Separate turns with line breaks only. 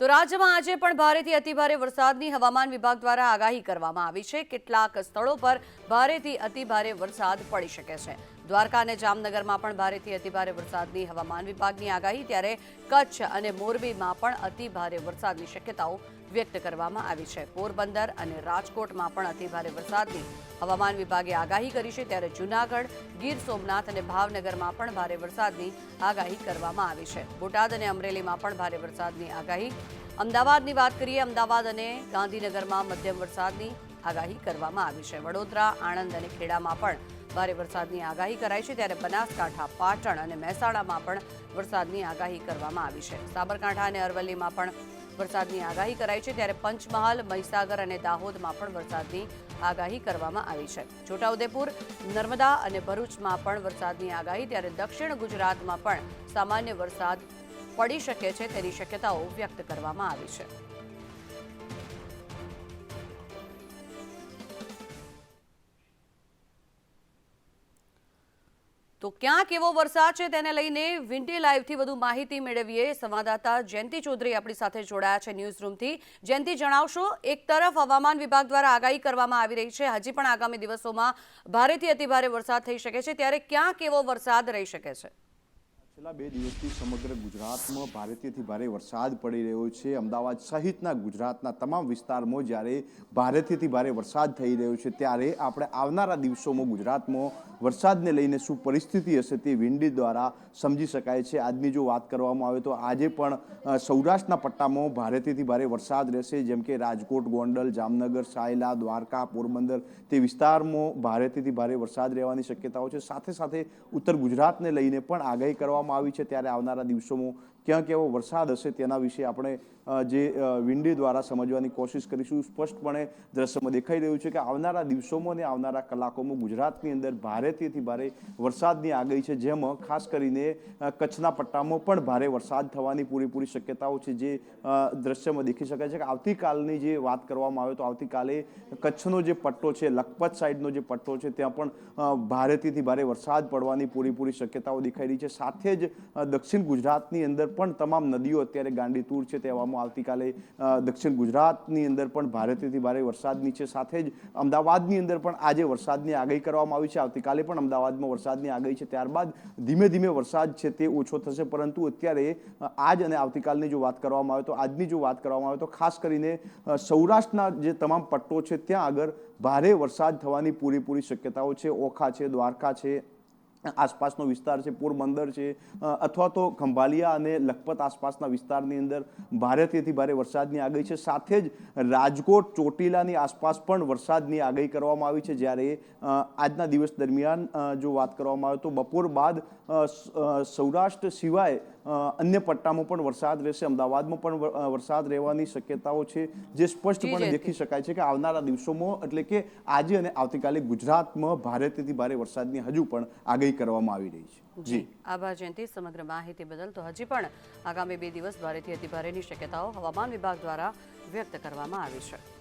તો રાજ્યમાં આજે પણ ભારેથી અતિભારે વરસાદની હવામાન વિભાગ દ્વારા આગાહી કરવામાં આવી છે. કેટલાક સ્થળો પર ભારેથી અતિભારે વરસાદ પડી શકે છે. દ્વારકા અને જામનગરમાં પણ ભારેથી અતિભારે વરસાદની હવામાન વિભાગની આગાહી, ત્યારે કચ્છ અને મોરબીમાં પણ અતિભારે વરસાદની શક્યતાઓ વ્યક્ત કરવામાં આવી છે. પોરબંદર અને રાજકોટમાં પણ અતિભારે વરસાદની હવામાન વિભાગે આગાહી કરી છે, ત્યારે જૂનાગઢ, ગીર સોમનાથ અને ભાવનગરમાં પણ ભારે વરસાદની આગાહી કરવામાં આવી છે. બોટાદ અને અમરેલીમાં પણ ભારે વરસાદની આગાહી. અમદાવાદની વાત કરીએ, અમદાવાદ અને ગાંધીનગરમાં મધ્યમ વરસાદની આગાહી કરવામાં આવી છે. વડોદરા, આણંદ અને ખેડામાં પણ ભારે વરસાદની આગાહી કરાઈ છે ત્યારે બનાસકાંઠા, પાટણ અને મહેસાણામાં પણ વરસાદની આગાહી કરવામાં આવી છે. સાબરકાંઠા અને અરવલ્લીમાં પણ વરસાદની આગાહી કરાઈ છે ત્યારે પંચમહાલ, મહીસાગર અને દાહોદમાં પણ વરસાદની આગાહી કરવામાં આવી છે. છોટાઉદેપુર, નર્મદા અને ભરૂચમાં પણ વરસાદની આગાહી ત્યારે દક્ષિણ ગુજરાતમાં પણ સામાન્ય વરસાદ પડી શકે છે તેની શક્યતાઓ વ્યક્ત કરવામાં આવી છે. તો ક્યાં કેવો વરસાદ છે તેને લઈને વિન્ડી લાઈવથી વધુ માહિતી મેળવીએ. સંવાદદાતા જયંતિ ચૌધરી આપણી સાથે જોડાયા છે ન્યૂઝ રૂમથી. જયંતિ, જણાવશો, એક તરફ હવામાન વિભાગ દ્વારા આગાહી કરવામાં આવી રહી છે. હજી પણ આગામી દિવસોમાં ભારેથી અતિભારે વરસાદ થઈ શકે છે. ત્યારે ક્યાં કેવો વરસાદ રહી શકે છે?
છેલ્લા બે દિવસથી સમગ્ર ગુજરાતમાં ભારેથી ભારે વરસાદ પડી રહ્યો છે. અમદાવાદ સહિતના ગુજરાતના તમામ વિસ્તારમાં જ્યારે ભારેથી ભારે વરસાદ થઈ રહ્યો છે, ત્યારે આપણે આવનારા દિવસોમાં ગુજરાતમાં વરસાદને લઈને શું પરિસ્થિતિ હશે તે વિંડી દ્વારા સમજી શકાય છે. આજની જો વાત કરવામાં આવે તો આજે પણ સૌરાષ્ટ્રના પટ્ટામાં ભારેથી ભારે વરસાદ રહેશે. જેમ કે રાજકોટ, ગોંડલ, જામનગર, સાયલા, દ્વારકા, પોરબંદર તે વિસ્તારમાં ભારેથી ભારે વરસાદ રહેવાની શક્યતાઓ છે. સાથે સાથે ઉત્તર ગુજરાતને લઈને પણ આગાહી કરવામાં આવી છે ત્યારે આવનારા દિવસોમાં ક્યાં કેવો વરસાદ હશે તેના વિશે આપણે જે વિંડી દ્વારા સમજવાની કોશિશ કરીશું. સ્પષ્ટપણે દ્રશ્યમાં દેખાઈ રહ્યું છે કે આવનારા દિવસોમાં અને આવનારા કલાકોમાં ગુજરાતની અંદર ભારેથી ભારે વરસાદની આગાહી છે. જેમાં ખાસ કરીને કચ્છના પટ્ટામાં પણ ભારે વરસાદ થવાની પૂરેપૂરી શક્યતાઓ છે જે દ્રશ્યમાં દેખી શકાય છે કે આવતીકાલની જે વાત કરવામાં આવે તો આવતીકાલે કચ્છનો જે પટ્ટો છે, લખપત સાઈડનો જે પટ્ટો છે, ત્યાં પણ ભારેથી ભારે વરસાદ પડવાની પૂરેપૂરી શક્યતાઓ દેખાઈ રહી છે. સાથે જ દક્ષિણ ગુજરાતની અંદર પણ તમામ નદીઓ અત્યારે ગાંડીતૂર છે તેવામાં આવતીકાલે દક્ષિણ ગુજરાતની અંદર પણ ભારેથી ભારે વરસાદની છે. સાથે જ અમદાવાદની અંદર પણ આજે વરસાદની આગાહી કરવામાં આવી છે. આવતીકાલે પણ અમદાવાદમાં વરસાદની આગાહી છે. ત્યારબાદ ધીમે ધીમે વરસાદ છે તે ઓછો થશે. પરંતુ અત્યારે આજ અને આવતીકાલની જો વાત કરવામાં આવે તો, આજની જો વાત કરવામાં આવે તો ખાસ કરીને સૌરાષ્ટ્રના જે તમામ પટ્ટો છે, ત્યાં આગળ ભારે વરસાદ થવાની પૂરેપૂરી શક્યતાઓ છે. ઓખા છે, દ્વારકા છે આસપાસનો વિસ્તાર છે પોરબંદર છે અથવા તો ખંભાલિયા અને લખપત આસપાસના વિસ્તારની અંદર ભારેથી ભારે વરસાદની આગાહી છે. સાથે જ રાજકોટ ચોટીલાની આસપાસ પણ વરસાદની આગાહી કરવામાં આવી છે. જ્યારે આજના દિવસ દરમિયાન જો વાત કરવામાં આવે તો બપોર બાદ સૌરાષ્ટ્ર સિવાય અન્ય પટ્ટામાં પણ વરસાદ રહેશે. અમદાવાદમાં પણ વરસાદ રહેવાની શક્યતાઓ છે. જે સ્પષ્ટપણે દેખી શકાય છે કે આવનારા દિવસોમાં એટલે કે આજે અને આવતીકાલે ગુજરાતમાં ભારેથી ભારે વરસાદની હજુ પણ આગાહી કરવામાં આવી રહી છે.
જી. આભાર જયંતિ. સમગ્ર માહિતી બદલ તો હજી પણ આગામી બે દિવસ ભારેથી અતિભારેની શક્યતાઓ હવામાન વિભાગ દ્વારા વ્યક્ત કરવામાં આવી છે.